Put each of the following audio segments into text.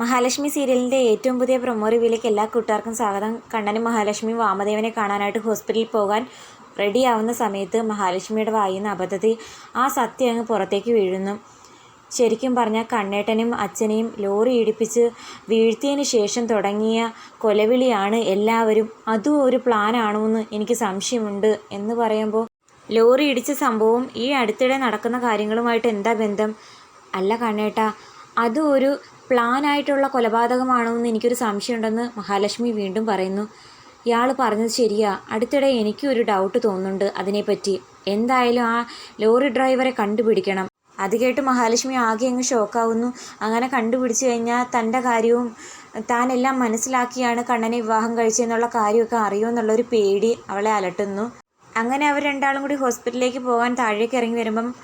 മഹാലക്ഷ്മി സീരിയലിന്റെ ഏറ്റവും പുതിയ പ്രൊമോ റിവ്യൂലേക്ക് എല്ലാ കൂട്ടുകാർക്കും സ്വാഗതം. കണ്ണനും മഹാലക്ഷ്മിയും വാമദേവനെ കാണാനായിട്ട് ഹോസ്പിറ്റലിൽ പോകാൻ റെഡിയാവുന്ന സമയത്ത് മഹാലക്ഷ്മിയുടെ വായുന്ന അബദ്ധത്തിൽ ആ സത്യം അങ്ങ് പുറത്തേക്ക് വീഴുന്നു. ശരിക്കും പറഞ്ഞാൽ കണ്ണേട്ടനും അച്ഛനെയും ലോറി ഇടിപ്പിച്ച് വീഴ്ത്തിയതിന് ശേഷം തുടങ്ങിയ കൊലവിളിയാണ് എല്ലാവരും. അതും ഒരു പ്ലാനാണോ എന്ന് എനിക്ക് സംശയമുണ്ട് എന്ന് പറയുമ്പോൾ ലോറി ഇടിച്ച സംഭവം ഈ അടുത്തിടെ നടക്കുന്ന കാര്യങ്ങളുമായിട്ട് എന്താ ബന്ധം? അല്ല കണ്ണേട്ട അതും ഒരു പ്ലാനായിട്ടുള്ള കൊലപാതകമാണോ എന്ന് എനിക്കൊരു സംശയമുണ്ടെന്ന് മഹാലക്ഷ്മി വീണ്ടും പറയുന്നു. ഇയാൾ പറഞ്ഞത് ശരിയാ. അടുത്തിടെ എനിക്കും ഒരു ഡൗട്ട് തോന്നുന്നുണ്ട് അതിനെപ്പറ്റി. എന്തായാലും ആ ലോറി ഡ്രൈവറെ കണ്ടുപിടിക്കണം. അത് കേട്ട് മഹാലക്ഷ്മി ആകെ അങ്ങ് ഷോക്കാവുന്നു അങ്ങനെ കണ്ടുപിടിച്ച് കഴിഞ്ഞാൽ തന്റെ കാര്യവും താനെല്ലാം മനസ്സിലാക്കിയാണ് കണ്ണനെ വിവാഹം കഴിച്ചതെന്നുള്ള കാര്യമൊക്കെ അറിയുമെന്നുള്ളൊരു പേടി അവളെ അലട്ടുന്നു. അങ്ങനെ അവർ രണ്ടാളും കൂടി ഹോസ്പിറ്റലിലേക്ക് പോകാൻ താഴേക്ക് ഇറങ്ങി വരുമ്പം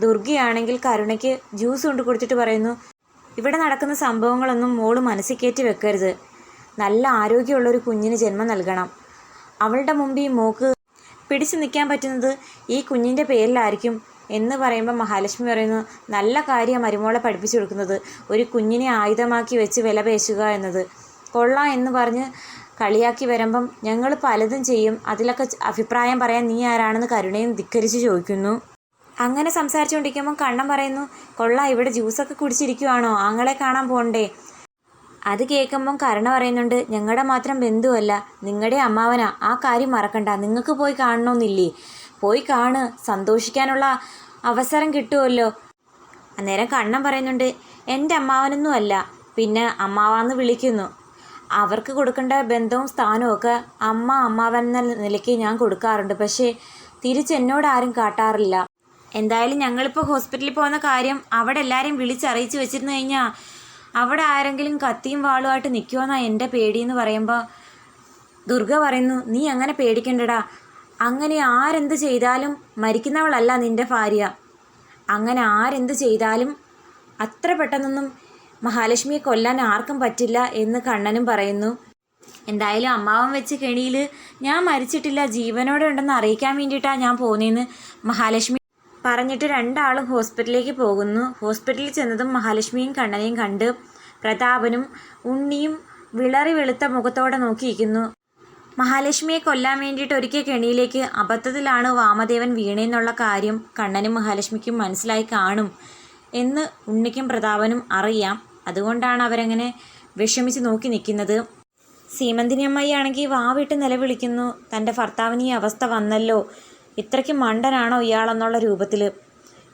ദുർഗയാണെങ്കിൽ കരുണയ്ക്ക് ജ്യൂസ് കൊണ്ട് കൊടുത്തിട്ട് പറയുന്നു ഇവിടെ നടക്കുന്ന സംഭവങ്ങളൊന്നും മോൾ മനസ്സിൽ കയറ്റി വെക്കരുത്. നല്ല ആരോഗ്യമുള്ള ഒരു കുഞ്ഞിന് ജന്മം നൽകണം. അവളുടെ മുമ്പ് ഈ മോക്ക് പിടിച്ചു നിൽക്കാൻ പറ്റുന്നത് ഈ കുഞ്ഞിന്റെ പേരിലായിരിക്കും എന്ന് പറയുമ്പോൾ മഹാലക്ഷ്മി പറയുന്നു നല്ല കാര്യം മരുമോളെ പഠിപ്പിച്ചു കൊടുക്കുന്നത്. ഒരു കുഞ്ഞിനെ ആയുധമാക്കി വെച്ച് വില പേശുക എന്നത്. കൊള്ളാം എന്ന് പറഞ്ഞ് കളിയാക്കി വരുമ്പം ഞങ്ങൾ പലതും ചെയ്യും. അതിലൊക്കെ അഭിപ്രായം പറയാൻ നീ ആരാണെന്ന് കരുണയും ധിക്കരിച്ച് ചോദിക്കുന്നു. അങ്ങനെ സംസാരിച്ചുകൊണ്ടിരിക്കുമ്പോൾ കണ്ണൻ പറയുന്നു കൊള്ളാം ഇവിടെ ജ്യൂസൊക്കെ കുടിച്ചിരിക്കുവാണോ? ആങ്ങളെ കാണാൻ പോണ്ടേ? അത് കേൾക്കുമ്പം കരുണ പറയുന്നുണ്ട് ഞങ്ങളുടെ മാത്രം ബന്ധുവല്ല നിങ്ങളുടെ അമ്മാവനാ. ആ കാര്യം മറക്കണ്ട നിങ്ങൾക്ക് പോയി കാണണമെന്നില്ലേ പോയി കാണ് സന്തോഷിക്കാനുള്ള അവസരം കിട്ടുമല്ലോ അന്നേരം കണ്ണൻ പറയുന്നുണ്ട് എന്റെ അമ്മാവനൊന്നും അല്ല പിന്നെ അമ്മാവാന്ന് വിളിക്കുന്നു. അവർക്ക് കൊടുക്കേണ്ട ബന്ധവും സ്ഥാനവും ഒക്കെ അമ്മ അമ്മാവൻ എന്ന നിലയ്ക്ക് ഞാൻ കൊടുക്കാറുണ്ട് പക്ഷേ തിരിച്ചെന്നോട് ആരും കാട്ടാറില്ല. എന്തായാലും ഞങ്ങളിപ്പോൾ ഹോസ്പിറ്റലിൽ പോകുന്ന കാര്യം അവിടെ എല്ലാവരെയും വിളിച്ചറിയിച്ച് വെച്ചിരുന്നു കഴിഞ്ഞാൽ അവിടെ ആരെങ്കിലും കത്തിയും വാളുമായിട്ട് നിൽക്കുമെന്നാണ് എന്റെ പേടിയെന്ന് പറയുമ്പോൾ ദുർഗ പറയുന്നു നീ അങ്ങനെ പേടിക്കണ്ടടാ. അങ്ങനെ ആരെന്ത് ചെയ്താലും മരിക്കുന്നവളല്ല നിന്റെ ഭാര്യ. അങ്ങനെ ആരെന്ത് ചെയ്താലും അത്ര പെട്ടെന്നൊന്നും മഹാലക്ഷ്മിയെ കൊല്ലാൻ ആർക്കും പറ്റില്ല എന്ന് കണ്ണനും പറയുന്നു. എന്തായാലും അമ്മാവൻ വെച്ച് കെണിയിൽ ഞാൻ മരിച്ചിട്ടില്ല ജീവനോടെ ഉണ്ടെന്ന് അറിയിക്കാൻ വേണ്ടിയിട്ടാണ് ഞാൻ പോകുന്നതെന്ന് മഹാലക്ഷ്മി പറഞ്ഞിട്ട് രണ്ടാളും ഹോസ്പിറ്റലിലേക്ക് പോകുന്നു. ഹോസ്പിറ്റലിൽ ചെന്നതും മഹാലക്ഷ്മിയും കണ്ണനെയും കണ്ട് പ്രതാപനും ഉണ്ണിയും വിളറി വെളുത്ത മുഖത്തോടെ നോക്കിയിരിക്കുന്നു. മഹാലക്ഷ്മിയെ കൊല്ലാൻ വേണ്ടിയിട്ട് ഒരിക്കൽ കെണിയിലേക്ക് അബദ്ധത്തിലാണ് വാമദേവൻ വീണേന്നുള്ള കാര്യം കണ്ണനും മഹാലക്ഷ്മിക്കും മനസ്സിലായി കാണും എന്ന് ഉണ്ണിക്കും പ്രതാപനും അറിയാം. അതുകൊണ്ടാണ് അവരങ്ങനെ വിഷമിച്ച് നോക്കി നിൽക്കുന്നത്. സീമന്തിനി അമ്മയാണെങ്കിൽ വാവിട്ട് നിലവിളിക്കുന്നു. തന്റെ ഭർത്താവിന് ഈ അവസ്ഥ വന്നല്ലോ. ഇത്രയ്ക്ക് മണ്ടനാണോ ഇയാളെന്നുള്ള രൂപത്തിൽ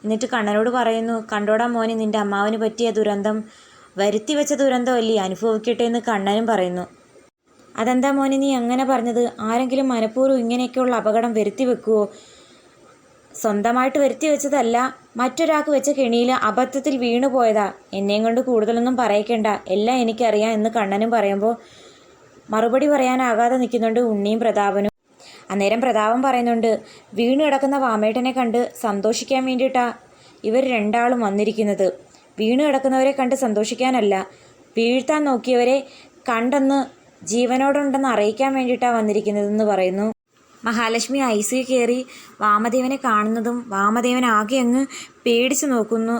എന്നിട്ട് കണ്ണനോട് പറയുന്നു കണ്ടോടാ മോനെ നിന്റെ അമ്മാവിന് പറ്റിയ ദുരന്തം വരുത്തി വെച്ച ദുരന്തമല്ലേ അനുഭവിക്കട്ടെ എന്ന് കണ്ണനും പറയുന്നു. അതെന്താ മോനെ നീ അങ്ങനെ പറഞ്ഞത്? ആരെങ്കിലും മനഃപൂർവം ഇങ്ങനെയൊക്കെയുള്ള അപകടം വരുത്തി വെക്കുവോ? സ്വന്തമായിട്ട് വരുത്തി വെച്ചതല്ല മറ്റൊരാൾക്ക് വെച്ച കെണിയിൽ അബദ്ധത്തിൽ വീണു പോയതാ. എന്നെയും കൊണ്ട് കൂടുതലൊന്നും പറയിക്കണ്ട. എല്ലാം എനിക്കറിയാം എന്ന് കണ്ണനും പറയുമ്പോൾ മറുപടി പറയാനാകാതെ നിൽക്കുന്നുണ്ട് ഉണ്ണിയും പ്രതാപനും. അന്നേരം പ്രതാപം പറയുന്നുണ്ട് വീണ് കിടക്കുന്ന വാമേട്ടനെ കണ്ട് സന്തോഷിക്കാൻ വേണ്ടിയിട്ടാ ഇവർ രണ്ടാളും വന്നിരിക്കുന്നത്. വീണ് കിടക്കുന്നവരെ കണ്ട് സന്തോഷിക്കാനല്ല വീഴ്ത്താൻ നോക്കിയവരെ കണ്ടെന്ന് ജീവനോടുണ്ടെന്ന് അറിയിക്കാൻ വേണ്ടിയിട്ടാണ് വന്നിരിക്കുന്നതെന്ന് പറയുന്നു. മഹാലക്ഷ്മി ഐ സി കയറി വാമദേവനെ കാണുന്നതും വാമദേവൻ ആകെ അങ്ങ് പേടിച്ചു നോക്കുന്നു.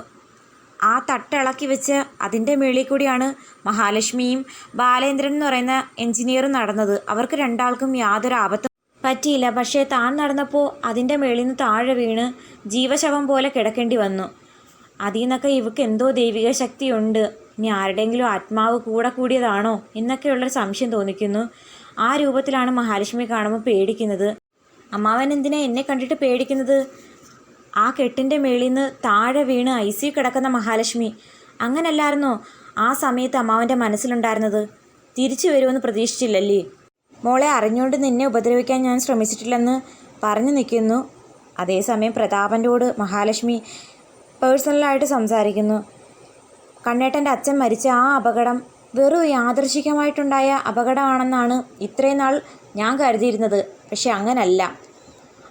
ആ തട്ടിളക്കി വെച്ച് അതിന്റെ മേളിൽ കൂടിയാണ് മഹാലക്ഷ്മിയും ബാലേന്ദ്രൻ എന്ന് പറയുന്ന എഞ്ചിനീയറും നടന്നത്. അവർക്ക് രണ്ടാൾക്കും യാതൊരു ആപത്തും പറ്റിയില്ല. പക്ഷേ താൻ നടന്നപ്പോൾ അതിന്റെ മേളിൽ നിന്ന് താഴെ വീണ് ജീവശവം പോലെ കിടക്കേണ്ടി വന്നു. അതിൽ നിന്നൊക്കെ ഇവക്ക് എന്തോ ദൈവിക ശക്തിയുണ്ട്. ഇനി ആരുടെയെങ്കിലും ആത്മാവ് കൂടെ കൂടിയതാണോ എന്നൊക്കെയുള്ളൊരു സംശയം തോന്നിക്കുന്നു. ആ രൂപത്തിലാണ് മഹാലക്ഷ്മി കാണുമ്പോൾ പേടിക്കുന്നത്. അമ്മാവൻ എന്തിനാ എന്നെ കണ്ടിട്ട് പേടിക്കുന്നത്? ആ കെട്ടിന്റെ മേളിൽ നിന്ന് താഴെ വീണ് ഐ സി കിടക്കുന്ന മഹാലക്ഷ്മി. അങ്ങനല്ലായിരുന്നോ ആ സമയത്ത് അമ്മാവന്റെ മനസ്സിലുണ്ടായിരുന്നത്? തിരിച്ചു വരുമെന്ന് പ്രതീക്ഷിച്ചില്ലല്ലേ? മോളെ അറിഞ്ഞുകൊണ്ട് നിന്നെ ഉപദ്രവിക്കാൻ ഞാൻ ശ്രമിച്ചിട്ടില്ലെന്ന് പറഞ്ഞു നിൽക്കുന്നു. അതേസമയം പ്രതാപന്റെയോട് മഹാലക്ഷ്മി പേഴ്സണലായിട്ട് സംസാരിക്കുന്നു. കണ്ണേട്ടന്റെ അച്ഛൻ മരിച്ച ആ അപകടം വെറും യാദൃശികമായിട്ടുണ്ടായ അപകടമാണെന്നാണ് ഇത്രയും നാൾ ഞാൻ കരുതിയിരുന്നത്. പക്ഷെ അങ്ങനല്ല.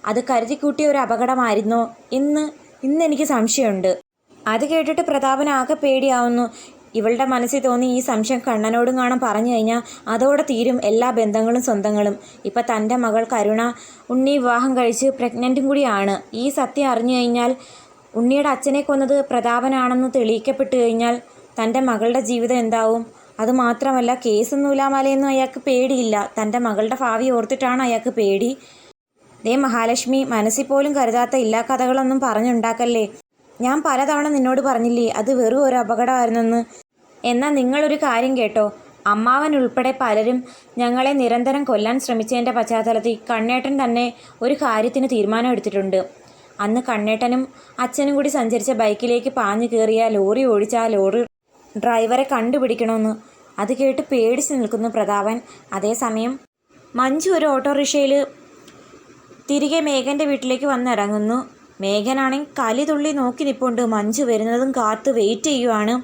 അത് കരുതിക്കൂട്ടിയ ഒരു അപകടമായിരുന്നു. ഇന്ന് ഇന്ന് എനിക്ക് സംശയമുണ്ട്. അത് കേട്ടിട്ട് പ്രതാപൻ ആകെ പേടിയാവുന്നു. ഇവളുടെ മനസ്സിൽ തോന്നി ഈ സംശയം കണ്ണനോടും കാണാൻ പറഞ്ഞു കഴിഞ്ഞാൽ അതോടെ തീരും എല്ലാ ബന്ധങ്ങളും സ്വന്തങ്ങളും. ഇപ്പം തന്റെ മകൾ കരുണ ഉണ്ണി വിവാഹം കഴിച്ച് പ്രഗ്നന്റും കൂടിയാണ്. ഈ സത്യം അറിഞ്ഞു കഴിഞ്ഞാൽ ഉണ്ണിയുടെ അച്ഛനെ കൊന്നത് പ്രതാപനാണെന്ന് തെളിയിക്കപ്പെട്ടു കഴിഞ്ഞാൽ തന്റെ മകളുടെ ജീവിതം എന്താവും? അതുമാത്രമല്ല കേസും നൂലാമലയൊന്നും അയാൾക്ക് പേടിയില്ല. തന്റെ മകളുടെ ഭാവി ഓർത്തിട്ടാണ് അയാൾക്ക് പേടി. ദേ മഹാലക്ഷ്മി മനസ്സിൽ പോലും കരുതാത്ത ഇല്ലാ കഥകളൊന്നും പറഞ്ഞുണ്ടാക്കല്ലേ? ഞാൻ പലതവണ നിന്നോട് പറഞ്ഞില്ലേ അത് വെറും ഒരു അപകടമായിരുന്നെന്ന്. എന്നാൽ നിങ്ങളൊരു കാര്യം കേട്ടോ. അമ്മാവൻ ഉൾപ്പെടെ പലരും ഞങ്ങളെ നിരന്തരം കൊല്ലാൻ ശ്രമിച്ചതിന്റെ പശ്ചാത്തലത്തിൽ കണ്ണേട്ടൻ തന്നെ ഒരു കാര്യത്തിന് തീരുമാനം എടുത്തിട്ടുണ്ട്. അന്ന് കണ്ണേട്ടനും അച്ഛനും കൂടി സഞ്ചരിച്ച ബൈക്കിലേക്ക് പാഞ്ഞു കയറിയ ലോറി ഓടിച്ച ആ ലോറി ഡ്രൈവറെ കണ്ടുപിടിക്കണമെന്ന്. അത് കേട്ട് പേടിച്ച് നിൽക്കുന്നു പ്രതാപൻ അതേസമയം മഞ്ജു ഒരു ഓട്ടോറിക്ഷയിൽ തിരികെ മേഘന്റെ വീട്ടിലേക്ക് വന്നിറങ്ങുന്നു. മേഘനാണെങ്കിൽ കലി തുള്ളി നോക്കി നിൽപ്പുണ്ട് മഞ്ജു വരുന്നതും കാത്ത് വെയിറ്റ് ചെയ്യുവാണ്.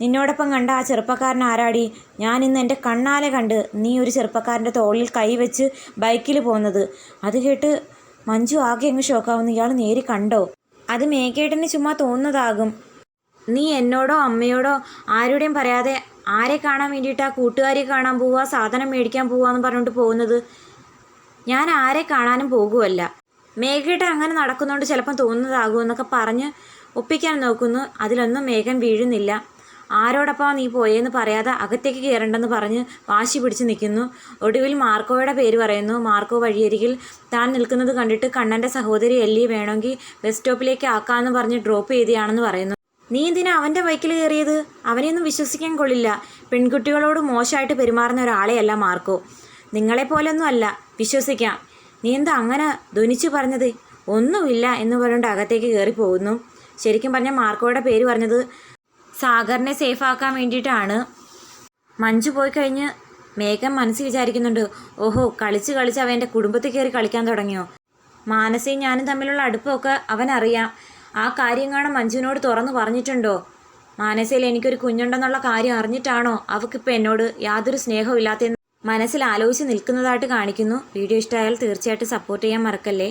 നിന്നോടൊപ്പം കണ്ട ആ ചെറുപ്പക്കാരൻ ആരാടി? ഞാൻ ഇന്ന് എന്റെ കണ്ണാലെ കണ്ട് നീ ഒരു ചെറുപ്പക്കാരന്റെ തോളിൽ കൈവച്ച് ബൈക്കിൽ പോകുന്നത് അത് കേട്ട് മഞ്ജു ആകെ അങ്ങ് ഷോക്കാവുന്നു. ഇയാൾ നേരി കണ്ടോ? അത് മേക്കേട്ടന് ചുമ്മാ തോന്നുന്നതാകും. നീ എന്നോടോ അമ്മയോടോ ആരുടെയും പറയാതെ ആരെ കാണാൻ വേണ്ടിയിട്ടാ കൂട്ടുകാരെ കാണാൻ പോവുക സാധനം മേടിക്കാൻ പോവാന്ന് പറഞ്ഞിട്ട് പോകുന്നത്? ഞാൻ ആരെ കാണാനും പോകുമല്ല മേഘയുടെ അങ്ങനെ നടക്കുന്നതുകൊണ്ട് ചിലപ്പം തോന്നുന്നതാകുമെന്നൊക്കെ പറഞ്ഞ് ഒപ്പിക്കാൻ നോക്കുന്നു. അതിലൊന്നും മേഘം വീഴുന്നില്ല. ആരോടൊപ്പം നീ പോയെന്ന് പറയാതെ അകത്തേക്ക് കയറണ്ടെന്ന് പറഞ്ഞ് വാശി പിടിച്ച് നിൽക്കുന്നു. ഒടുവിൽ മാർക്കോയുടെ പേര് പറയുന്നു. മാർക്കോ വഴിയരികിൽ താൻ നിൽക്കുന്നത് കണ്ടിട്ട് കണ്ണന്റെ സഹോദരി എല്ലി വേണമെങ്കിൽ ബസ് സ്റ്റോപ്പിലേക്ക് ആക്കാമെന്ന് പറഞ്ഞ് ഡ്രോപ്പ് ചെയ്തിയാണെന്ന് പറയുന്നു. നീ എന്തിനാ അവന്റെ ബൈക്കിൽ കയറിയത്? അവനെയൊന്നും വിശ്വസിക്കാൻ കൊള്ളില്ല. പെൺകുട്ടികളോട് മോശമായിട്ട് പെരുമാറുന്ന ഒരാളെയല്ല മാർക്കോ. നിങ്ങളെപ്പോലൊന്നും അല്ല. വിശ്വസിക്കാം. നീ എന്താ അങ്ങനെ ധ്വനിച്ചു പറഞ്ഞത്? ഒന്നുമില്ല എന്ന് പറഞ്ഞുകൊണ്ട് അകത്തേക്ക് കയറി പോകുന്നു ശരിക്കും പറഞ്ഞാൽ മാർക്കോയുടെ പേര് പറഞ്ഞത് സാഗറിനെ സേഫ് ആക്കാൻ വേണ്ടിയിട്ടാണ്. മഞ്ജു പോയി കഴിഞ്ഞ് മേഘം മനസ്സിൽ വിചാരിക്കുന്നുണ്ട് ഓഹോ കളിച്ച് കളിച്ച് അവ എന്റെ കുടുംബത്തിൽ കയറി കളിക്കാൻ തുടങ്ങിയോ? മാനസയും ഞാനും തമ്മിലുള്ള അടുപ്പമൊക്കെ അവനറിയാം ആ കാര്യം കാണാൻ മഞ്ജുവിനോട് തുറന്നു പറഞ്ഞിട്ടുണ്ടോ? മാനസയിൽ എനിക്കൊരു കുഞ്ഞുണ്ടെന്നുള്ള കാര്യം അറിഞ്ഞിട്ടാണോ അവക്കിപ്പോൾ എന്നോട് യാതൊരു സ്നേഹവും മനസ്സിൽ ആലോചിച്ച് നിൽക്കുന്നതായിട്ട് കാണിക്കുന്നു. വീഡിയോ ഇഷ്ടമായാൽ തീർച്ചയായിട്ടും സപ്പോർട്ട് ചെയ്യാൻ മറക്കല്ലേ?